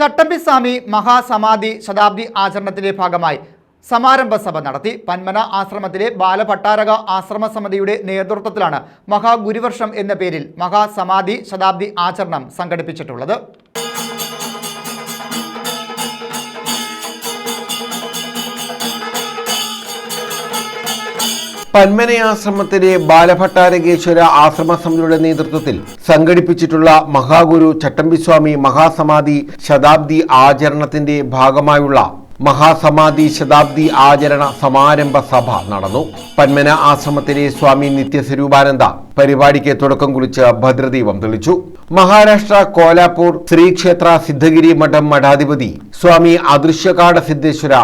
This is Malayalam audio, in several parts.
ചട്ടമ്പി സ്വാമി മഹാസമാധി ശതാബ്ദി ആചരണത്തിന്റെ ഭാഗമായി സമാരംഭ സഭ നടത്തി. പന്മന ആശ്രമത്തിലെ ബാലഭട്ടാരക ആശ്രമ സമിതിയുടെ നേതൃത്വത്തിലാണ് മഹാഗുരുവർഷം എന്ന പേരിൽ മഹാസമാധി ശതാബ്ദി ആചരണം സംഘടിപ്പിച്ചിട്ടുള്ളത്. പന്മനയാശ്രമത്തിലെ ബാലഭട്ടാരകേശ്വര ആശ്രമ സമിതിയുടെ നേതൃത്വത്തിൽ സംഘടിപ്പിച്ചിട്ടുള്ള മഹാഗുരു ചട്ടമ്പിസ്വാമി മഹാസമാധി ശതാബ്ദി ആചരണത്തിന്റെ ഭാഗമായുള്ള മഹാസമാധി ശതാബ്ദി ആചരണ സമാരംഭ സഭ നടന്നു. പന്മന ആശ്രമത്തിലെ സ്വാമി നിത്യസ്വരൂപാനന്ദ പരിപാടിക്ക് തുടക്കം കുറിച്ച് ഭദ്രദീപം തെളിച്ചു. മഹാരാഷ്ട്ര കോലാപൂർ ശ്രീക്ഷേത്ര സിദ്ധഗിരി മഠം മഠാധിപതി സ്വാമി അദൃശ്യകാട സിദ്ധേശ്വര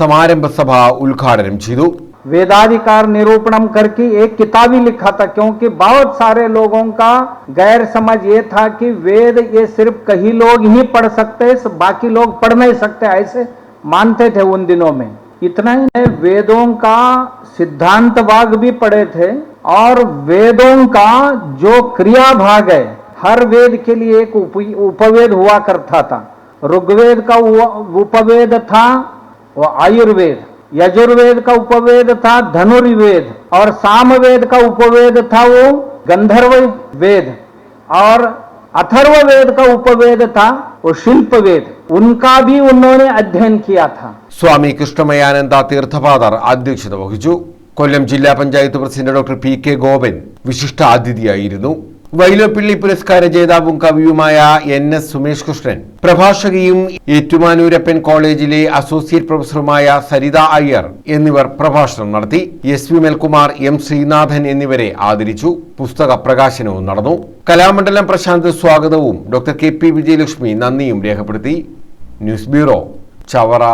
സമാരംഭ സഭ ഉദ്ഘാടനം ചെയ്തു. वेदाधिकार निरूपणम करके एक किताब ही लिखा था, क्योंकि बहुत सारे लोगों का गैर समझ ये था कि वेद ये सिर्फ़ कई लोग ही पढ़ सकते बाकी लोग पढ़ नहीं सकते, ऐसे मानते थे उन दिनों में। इतना ही नहीं, वेदों का सिद्धांत भाग भी पढ़े थे, और वेदों का जो क्रिया भाग है, हर वेद के लिए एक उपवेद हुआ करता था। ऋग्वेद का उपवेद था वो आयुर्वेद। यजुर्वेद का उपवेद था धनुर्वेद और सामवेद का उपवेद था वो गंधर्व वेद और अथर्व वेद का उपवेद था वो शिल्प वेद उनका भी उन्होंने अध्ययन किया था സ്വാമി കൃഷ്ണമയാനന്ദ തീർത്ഥപാദർ അധ്യക്ഷത വഹിച്ചു കൊല്ലം ജില്ലാ panchayat president doctor P K Gopan വിശിഷ്ട അതിഥിയായിരുന്നു വൈലോപ്പിള്ളി പുരസ്കാര ജേതാവും കവിയുമായ എൻ എസ് സുമേഷ് കൃഷ്ണൻ പ്രഭാഷകയും ഏറ്റുമാനൂരപ്പൻ കോളേജിലെ അസോസിയേറ്റ് പ്രൊഫസറുമായ സരിത അയ്യർ എന്നിവർ പ്രഭാഷണം നടത്തി. S V Melkumar M Sreenathan എന്നിവരെ ആദരിച്ചു. പുസ്തക പ്രകാശനവും നടന്നു. കലാമണ്ഡലം പ്രശാന്ത് സ്വാഗതവും ഡോക്ടർ കെ പി വിജയലക്ഷ്മി നന്ദിയും രേഖപ്പെടുത്തി. News bureau Chavara.